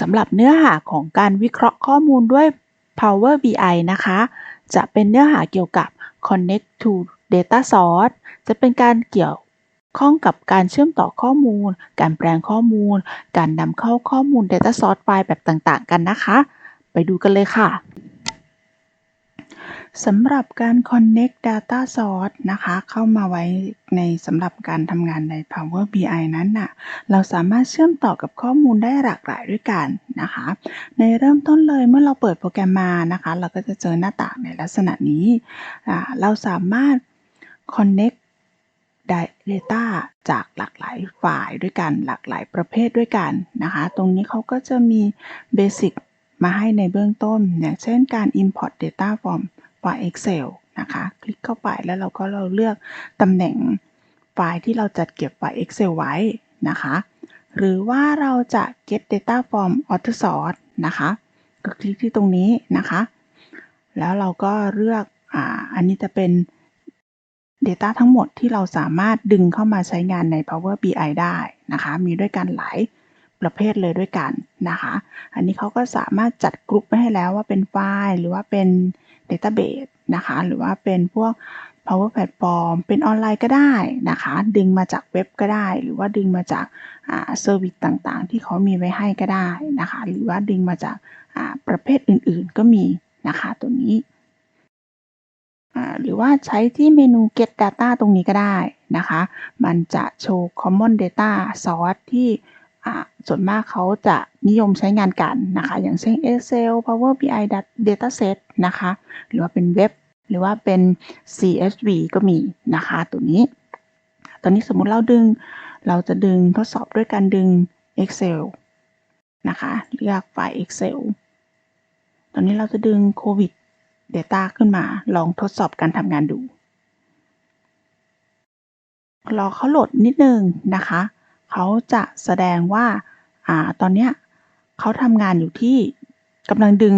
สำหรับเนื้อหาของการวิเคราะห์ข้อมูลด้วย Power BI นะคะ จะเป็นเนื้อหาเกี่ยวกับ Connect to Data Source จะเป็นการเกี่ยวข้องกับการเชื่อมต่อข้อมูล การแปลงข้อมูล การนำเข้าข้อมูล Data Source ไฟล์แบบต่าง ๆ กันนะคะ ไปดูกันเลยค่ะ สำหรับการ Connect Data Source นะคะ เข้ามาไว้ในสำหรับการทำงานใน Power BI นั้นน่ะ เราสามารถเชื่อมต่อกับข้อมูลได้หลากหลายด้วยกันนะคะ ในเริ่มต้นเลยเมื่อเราเปิดโปรแกรมมานะคะ เราก็จะเจอหน้าต่างในลักษณะนี้ เราสามารถ Connect Data จากหลากหลายฝ่ายด้วยกัน หลากหลายประเภทด้วยกันนะคะ ตรงนี้เขาก็จะมี Basic มาให้ในเบื้องต้น อย่างเช่นการ Import Data from ฟล์ Excel นะคะ คลิกเข้าไปแล้วเราก็เราเลือกตำแหน่งไฟล์ที่เราจัดเก็บไฟล์ Excel ไว้นะคะ หรือว่าเราจะ get data from auto source นะคะก็คลิกที่ตรงนี้นะคะ แล้วเราก็เลือกอ่าอันนี้จะเป็น Data ทั้งหมดที่เราสามารถดึงเข้ามาใช้งานใน Power BI ได้นะคะ มีด้วยกันหลาย ประเภทเลยด้วยกันนะคะ อันนี้เขาก็สามารถจัดกลุ่มไว้ให้แล้วว่าเป็นไฟล์หรือว่าเป็น Database นะคะ หรือว่าเป็นพวก Power Platform เป็นออนไลน์ก็ได้นะคะ ดึงมาจากเว็บก็ได้ หรือว่าดึงมาจากเซอร์วิสต่างๆ ที่เขามีไว้ให้ก็ได้นะคะ หรือว่าดึงมาจากประเภทอื่นๆก็มีนะคะตัวนี้หรือว่าใช้ที่เมนู get data ตรงนี้ก็ได้นะคะ มันจะโชว์ common data source ที่ ส่วนมากเขาจะนิยมใช้งานกันนะคะ อย่างเช่น Excel Power BI Dataset นะคะ หรือว่าเป็นเว็บ หรือว่าเป็น CSV ก็มีนะคะตัวนี้ ตอนนี้สมมุติเราดึง เราจะดึงทดสอบด้วยการดึง Excel นะคะ เลือกไฟล์ Excel ตอนนี้เราจะดึง COVID Data ขึ้นมา ลองทดสอบการทำงานดู รอเขาโหลดนิดนึงนะคะ เขาจะแสดงว่าอ่าตอนเนี้ยเขาทำงานอยู่ที่กำลังดึง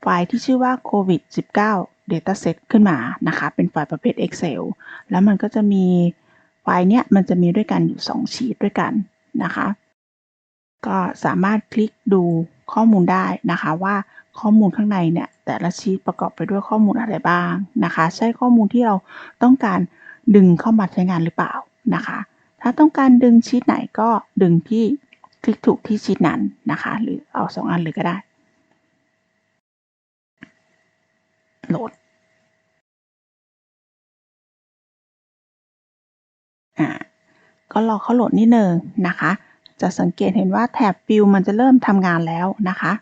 ไฟล์ที่ชื่อว่า covid 19 dataset ขึ้นมานะคะ เป็นไฟล์ประเภท Excel แล้วมันก็จะมีไฟล์เนี้ยมันจะมีด้วยกันอยู่ 2 ชีตด้วยกันนะคะ ก็สามารถคลิกดูข้อมูลได้นะคะว่าข้อมูลข้างในเนี่ยแต่ละชีตประกอบไปด้วยข้อมูลอะไรบ้างนะคะ ใช่ข้อมูลที่เราต้องการดึงเข้ามาใช้งานหรือเปล่านะคะ ถ้าต้องการดึงชีตไหนก็ดึงที่คลิกถูกที่ชีตนั้นนะคะ หรือเอาสองอันเลยก็ได้ โหลดอ่าก็รอเขาโหลดนิดนึงนะคะ จะสังเกตเห็นว่าแถบฟิลมันจะเริ่มทำงานแล้วนะคะ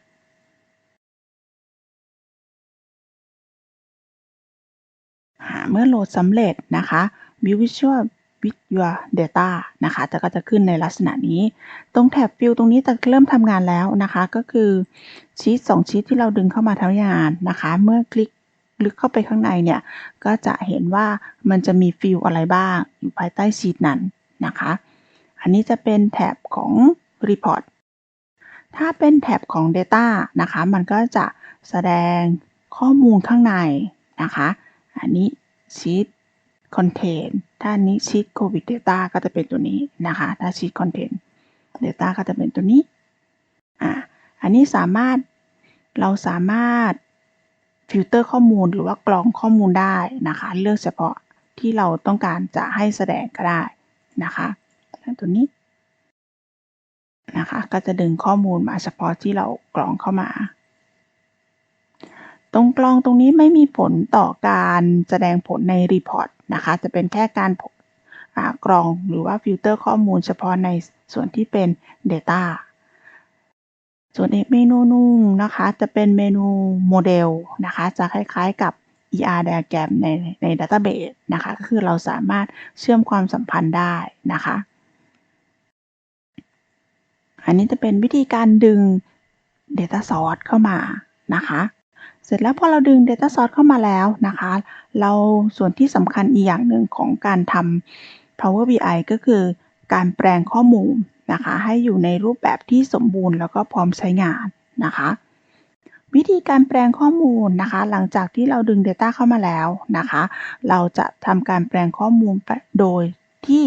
เมื่อโหลดสำเร็จนะคะ View Visual with your data นะคะจะก็จะขึ้นในลักษณะนี้ ตรงแถบฟิลตรงนี้จะเริ่มทำงานแล้วนะคะ ก็คือชีต2ชีตที่เราดึงเข้ามาทำงานนะคะ เมื่อคลิกลึกเข้าไปข้างในเนี่ย ก็จะเห็นว่ามันจะมีฟิลอะไรบ้าง อยู่ภายใต้ชีตนั้นนะคะ อันนี้จะเป็นแถบของ Report ถ้าเป็นแถบของ Data นะคะ มันก็จะแสดงข้อมูลข้างในนะคะ อันนี้ชีตคอนเทนต์ ถ้านี้ชีตโควิดเดต้าก็จะเป็นตัวนี้นะคะ ถ้าชีตคอนเทนต์เดต้าก็จะเป็นตัวนี้ อ่า อันนี้สามารถเราสามารถฟิลเตอร์ข้อมูลหรือว่ากรองข้อมูลได้นะคะ เลือกเฉพาะที่เราต้องการจะให้แสดงก็ได้นะคะตัวนี้นะคะ ก็จะดึงข้อมูลมาเฉพาะที่เรากรองเข้ามา ตรงกลองตรงนี้ไม่มีผลต่อการแสดงผลในรีพอร์ต นะคะ จะเป็นแค่การกรองหรือว่าฟิลเตอร์ข้อมูลเฉพาะในส่วนที่เป็น Data ส่วนอีกเมนูนุ่งนะคะ จะเป็นเมนูโมเดลนะคะ จะคล้าย ๆกับ ER diagram ในใน Database นะคะ ก็คือเราสามารถเชื่อมความสัมพันธ์ได้นะคะ อันนี้จะเป็นวิธีการดึง Data Source เข้ามานะคะ สร็จแล้วพอเราดึง Data Source เข้ามาแล้วนะคะ เราส่วนที่สำคัญอีกอย่างหนึ่งของการทำ Power BI ก็คือการแปลงข้อมูลนะคะ ให้อยู่ในรูปแบบที่สมบูรณ์แล้วก็พร้อมใช้งานนะคะ วิธีการแปลงข้อมูลนะคะ หลังจากที่เราดึง Data เข้ามาแล้วนะคะ เราจะทำการแปลงข้อมูลโดยที่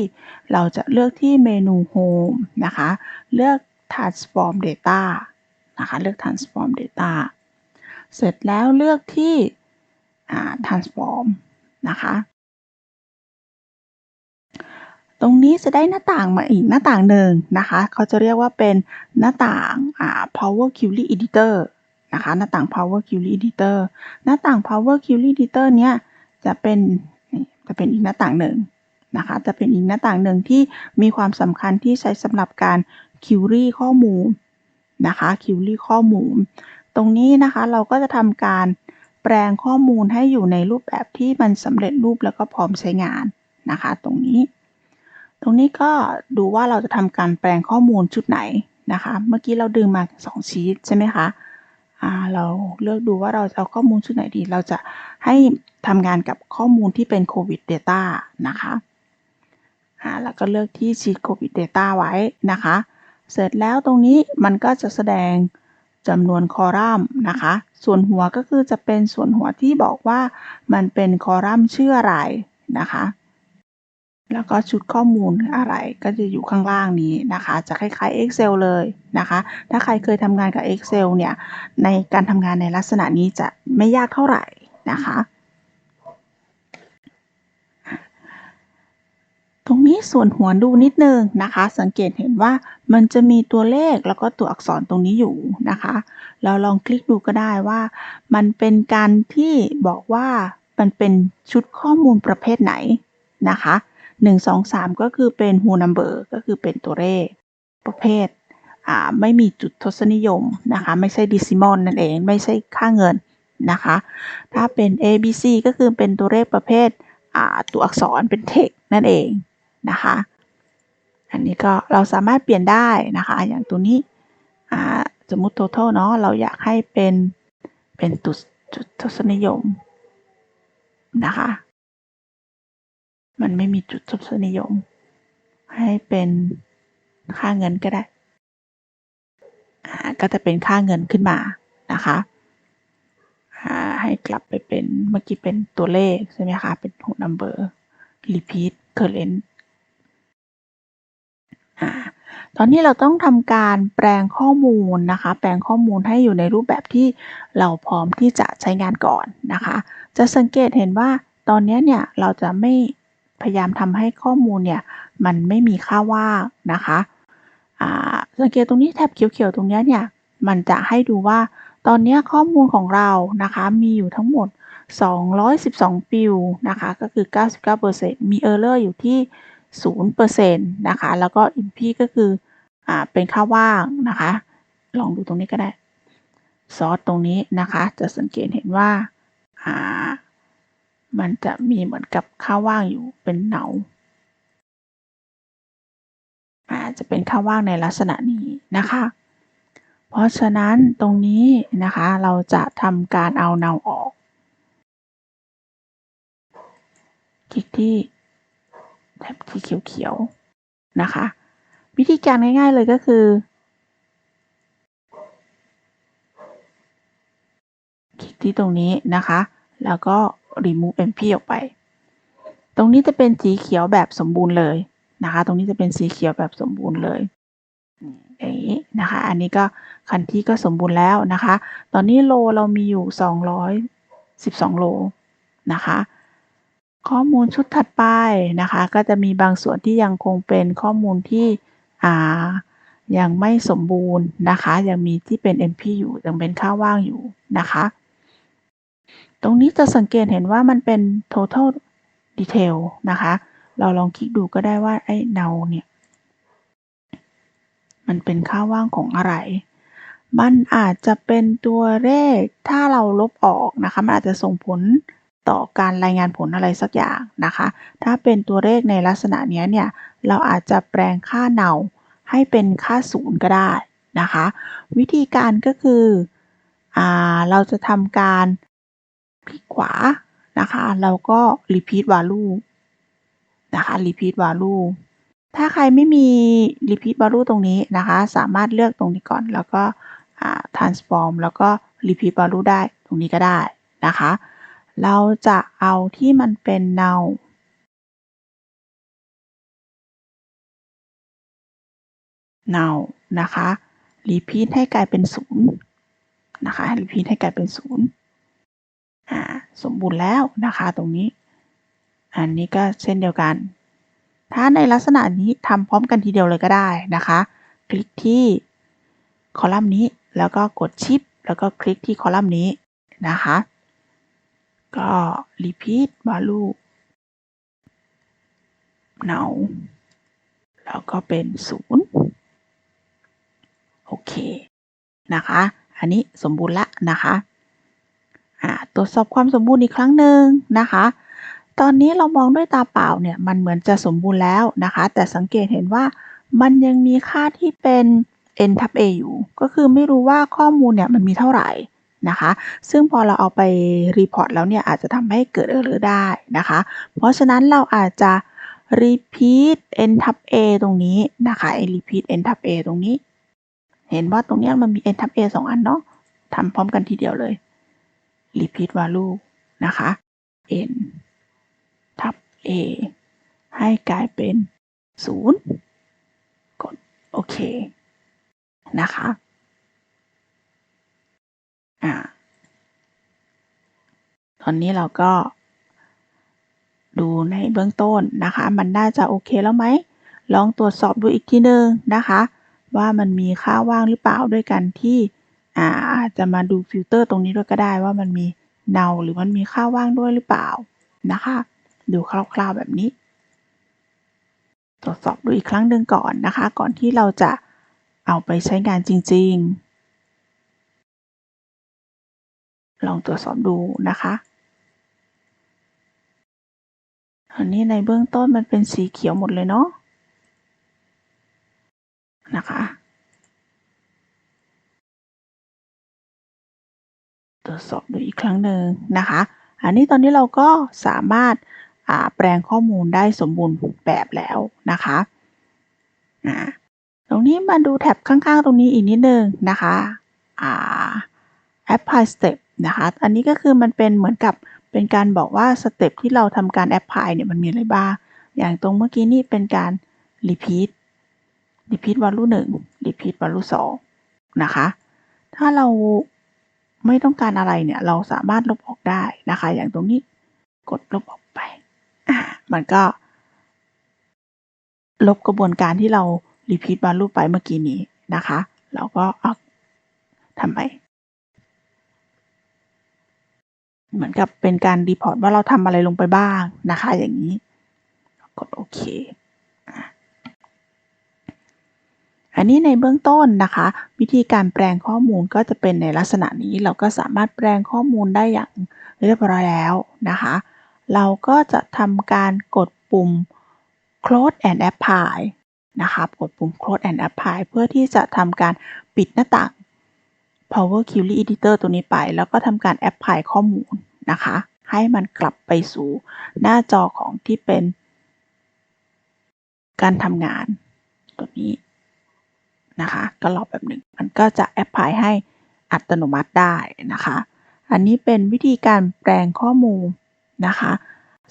เราจะเลือกที่เมนู Home นะคะ เลือก Transform Data นะคะ เลือก transform data เสร็จแล้วเลือกที่ transform นะคะ ตรงนี้จะได้หน้าต่างมาอีกหน้าต่างหนึ่งนะคะ เขาจะเรียกว่าเป็นหน้าต่าง Power Query Editor นะคะ หน้าต่าง Power Query Editor หน้าต่าง Power Query Editor เนี้ยจะเป็นจะเป็นอีกหน้าต่างหนึ่งนะคะ จะเป็นอีกหน้าต่างหนึ่งที่มีความสำคัญที่ใช้สำหรับการ Query ข้อมูลนะคะ Query ข้อมูล ตรงนี้นะคะเราก็จะทำการแปลงข้อมูลให้อยู่ในรูปแบบที่มันสำเร็จรูปแล้วก็พร้อมใช้งานนะคะ ตรงนี้ ตรงนี้ก็ดูว่าเราจะทำการแปลงข้อมูลชุดไหนนะคะ เมื่อกี้เราดึงมา 2 ชีตใช่ไหมคะเราเลือกดูว่าเราจะเอาข้อมูลชุดไหนดี เราจะให้ทำงานกับข้อมูลที่เป็น COVID data นะคะแล้วก็เลือกที่ชีต COVID data ไว้นะคะ เสร็จแล้วตรงนี้มันก็จะแสดง จำนวนคอลัมน์นะคะ ส่วนหัวก็คือจะเป็นส่วนหัวที่บอกว่ามันเป็นคอลัมน์ชื่ออะไรนะคะ แล้วก็ชุดข้อมูลอะไรก็จะอยู่ข้างล่างนี้นะคะ จะคล้ายๆ Excel เลยนะคะ ถ้าใครเคยทำงานกับ Excel เนี่ย ในการทำงานในลักษณะนี้จะไม่ยากเท่าไหร่นะคะ ตรงนี้ส่วนหัวดูนิดนึงนะคะ สังเกตเห็นว่ามันจะมีตัวเลขแล้วก็ตัวอักษรตรงนี้อยู่นะคะ เราลองคลิกดูก็ได้ว่า มันเป็นการที่บอกว่ามันเป็นชุดข้อมูลประเภทไหนนะคะ 1 2 3 ก็คือเป็น whole number ก็คือเป็นตัวเลขประเภทไม่มีจุดทศนิยมนะคะ ไม่ใช่ decimal นั่นเอง ไม่ใช่ค่าเงินนะคะ ถ้าเป็น A B C ก็คือเป็นตัวเลขประเภทตัวอักษรเป็น text นั่นเอง นะคะ อันนี้ก็เราสามารถเปลี่ยนได้นะคะ อย่างตัวนี้สมมุติ total เนาะเราอยากให้เป็นเป็นจุดจุดทศนิยมนะคะ มันไม่มีจุดทศนิยม ให้เป็นค่าเงินก็ได้ก็จะเป็นค่าเงินขึ้นมานะคะให้กลับไปเป็นเมื่อกี้เป็นตัวเลขใช่ไหมคะ เป็น whole number repeat current อ่า ตอนนี้เราต้องทำการแปลงข้อมูลนะคะ แปลงข้อมูลให้อยู่ในรูปแบบที่เราพร้อมที่จะใช้งานก่อนนะคะ จะสังเกตเห็นว่าตอนนี้เนี่ยเราจะไม่พยายามทำให้ข้อมูลเนี่ยมันไม่มีค่าว่างนะคะอ่าสังเกตตรงนี้แถบเขียวๆตรงนี้เนี่ยมันจะให้ดูว่าตอนนี้ข้อมูลของเรานะคะมีอยู่ทั้งหมด 212ปิวนะคะก็คือ 99%มี error อยู่ที่ 0%นะคะ แล้วก็ imp ก็คืออ่าเป็นค่าว่างนะคะ ลองดูตรงนี้ก็ได้ซอสตรงนี้นะคะ จะสังเกตเห็นว่าอ่า มันจะมีเหมือนกับค่าว่างอยู่เป็นเหนาอาจจะเป็นค่าว่างในลักษณะนี้นะคะ เพราะฉะนั้นตรงนี้นะคะเราจะทำการเอาเนาออก คลิกที่ แทบที่เขียวๆนะคะ วิธีการง่ายๆเลยก็คือคลิกที่ตรงนี้นะคะ แล้วก็ remove mp ออกไป ตรงนี้จะเป็นสีเขียวแบบสมบูรณ์เลยนะคะ ตรงนี้จะเป็นสีเขียวแบบสมบูรณ์เลยอย่างนี้นะคะ อันนี้ก็คันที่ก็สมบูรณ์แล้วนะคะ ตอนนี้โลเรามีอยู่ 212 โลนะคะ ข้อมูลชุดถัดไปนะคะ ก็จะมีบางส่วนที่ยังคงเป็นข้อมูลที่อ่ายังไม่สมบูรณ์นะคะ ยังมีที่เป็น MP อยู่ ยังเป็นค่าว่างอยู่นะคะ ตรงนี้จะสังเกตเห็นว่ามันเป็น total detail นะคะ เราลองคลิกดูก็ได้ว่าไอ้เนาเนี่ยมันเป็นค่าว่างของอะไร มันอาจจะเป็นตัวเลขถ้าเราลบออกนะคะ มันอาจจะส่งผล ต่อการรายงานผลอะไรสักอย่างนะคะ ถ้าเป็นตัวเลขในลักษณะนี้เนี่ย เราอาจจะแปลงค่าเนาให้เป็นค่าศูนย์ก็ได้นะคะ วิธีการก็คืออเราจะทำการคลิกขวานะคะแล้วก็ repeat value นะคะ repeat value ถ้าใครไม่มี repeat value ตรงนี้นะคะ สามารถเลือกตรงนี้ก่อน แล้วก็ transform แล้วก็ repeat value ได้ตรงนี้ก็ได้นะคะ เราจะเอาที่มันเป็น null null นะคะ repeat ให้กลายเป็นศูนย์นะคะ repeat ให้กลายเป็นศูนย์อ่า สมบูรณ์แล้วนะคะตรงนี้ อันนี้ก็เช่นเดียวกัน ถ้าในลักษณะนี้ทำพร้อมกันทีเดียวเลยก็ได้นะคะ คลิกที่คอลัมน์นี้ แล้วก็กดชิป แล้วก็คลิกที่คอลัมน์นี้นะคะ ก็ repeat value now แล้วก็เป็นศูนย์โอเค นะคะ อันนี้สมบูรณ์ละนะคะตรวจสอบความสมบูรณ์อีกครั้งหนึ่งนะคะ ตอนนี้เรามองด้วยตาเปล่าเนี่ยมันเหมือนจะสมบูรณ์แล้วนะคะ แต่สังเกตเห็นว่ามันยังมีค่าที่เป็น n ทับ a อยู่ ก็คือไม่รู้ว่าข้อมูลเนี่ยมันมีเท่าไหร่ นะคะ ซึ่งพอเราเอาไปรีพอร์ตแล้วเนี่ยอาจจะทำให้เกิดเออร์ได้นะคะ เพราะฉะนั้นเราอาจจะ repeat n ทับ a ตรงนี้นะคะ repeat n ทับ a ตรงนี้ เห็นว่าตรงนี้มันมี n ทับ a สองอันเนาะทำพร้อมกันทีเดียวเลย repeat value นะคะ n ทับ a ให้กลายเป็น 0 กด โอเค นะคะ อ่าตอนนี้เราก็ ดูในเบื้องต้นนะคะ มันน่าจะโอเคแล้วไหม ลองตรวจสอบดูอีกทีหนึ่งนะคะ ว่ามันมีค่าว่างหรือเปล่าด้วยกันที่อาอาจจะมาดูฟิลเตอร์ตรงนี้ด้วยก็ได้ว่ามันมีเนาหรือมันมีค่าว่างด้วยหรือเปล่านะคะ ดูคร่าวๆแบบนี้ ตรวจสอบดูอีกครั้งหนึ่งก่อนนะคะ ก่อนที่เราจะเอาไปใช้งานจริง ๆ ลองตรวจสอบดูนะคะอันนี้ในเบื้องต้นมันเป็นสีเขียวหมดเลยเนาะนะคะ ตรวจสอบดูอีกครั้งหนึ่งนะคะ อันนี้ตอนนี้เราก็สามารถแปลงข้อมูลได้สมบูรณ์แบบแล้วนะคะตรงนี้มาดูแท็บข้างๆ ตรงนี้อีกนิดนึงนะคะ apply step นะคะ อันนี้ก็คือมันเป็นเหมือนกับเป็นการบอกว่าสเต็ปที่เราทำการ apply เนี่ยมันมีอะไรบ้าง อย่างตรงเมื่อกี้นี่เป็นการ repeat repeat value 1 repeat value 2นะคะ ถ้าเราไม่ต้องการอะไรเนี่ย เราสามารถลบออกได้นะคะ อย่างตรงนี้กดลบออกไป มันก็ ลบกระบวนการที่เรา repeat value ไปเมื่อกี้นี้นะคะ เราก็เอาทำไม เหมือนกับเป็นการรีพอร์ตว่าเราทำอะไรลงไปบ้างนะคะ อย่างนี้ กดโอเค อันนี้ในเบื้องต้นนะคะ วิธีการแปลงข้อมูลก็จะเป็นในลักษณะนี้เราก็สามารถแปลงข้อมูลได้อย่างเรียบร้อยแล้วนะคะ เราก็จะทำการกดปุ่ม close and apply นะคะกดปุ่ม close and apply เพื่อที่จะทำการปิดหน้าต่าง Power Query Editor ตัวนี้ไป แล้วก็ทำการ apply ข้อมูลนะคะ ให้มันกลับไปสู่หน้าจอของที่เป็นการทำงานตัวนี้นะคะ ก็รอแบบหนึ่ง มันก็จะแอปพลายให้อัตโนมัติได้นะคะ อันนี้เป็นวิธีการแปลงข้อมูลนะคะ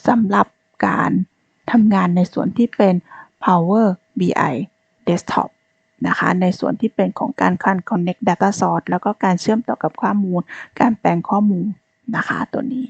สำหรับการทำงานในส่วนที่เป็น Power BI Desktop นะคะ ในส่วนที่เป็นของการคัน Connect Data Source แล้วก็การเชื่อมต่อกับข้อมูล การแปลงข้อมูลนะคะตัวนี้